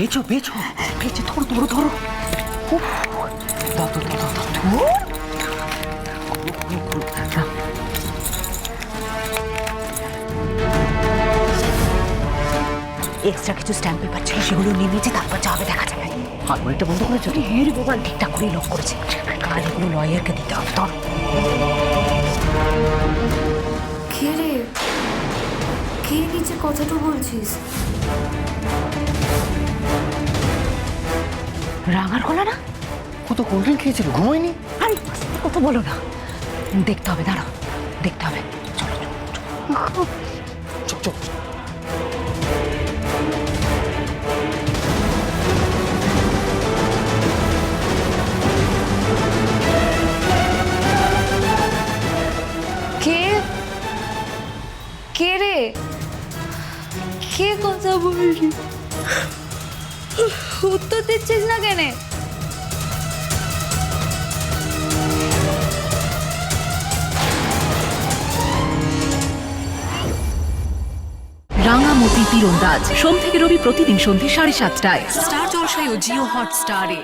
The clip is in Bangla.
পেয়েছ পেয়েছ। পেয়েছ ধরো ধরো ধরো। ধুর। নাও। এক্সট্রা কিছু স্ট্যাম্প পেপার ছিল সেগুলো নিয়ে নিয়েছে তারপর যাবে দেখা যাবে। আলমারিটা বন্ধ করেছ হের ভগবান। ঠিকঠাক করে লক করেছে। কাল এগুলো লয়ারকে দিতে হবে তোর কে রে? কে নিচে কথাটা বলছিস? রাঙার গলা না? ও তো কোল্ড ড্রিঙ্ক খেয়েছিল ঘুমোয়নি? আরে কথা বলো না। দেখতে হবে দাঁড়াও দেখতে হবে। চলো চলো চুপ চুপ। কে? কে রে? কে কথা বলছি উত্তর দিচ্ছিস না কেনে? রাঙামতি তীরন্দাজ। সোম থেকে রবি প্রতিদিন সন্ধ্যে সাড়ে সাতটায়। স্টার জলসায় ও জিও হটস্টারে।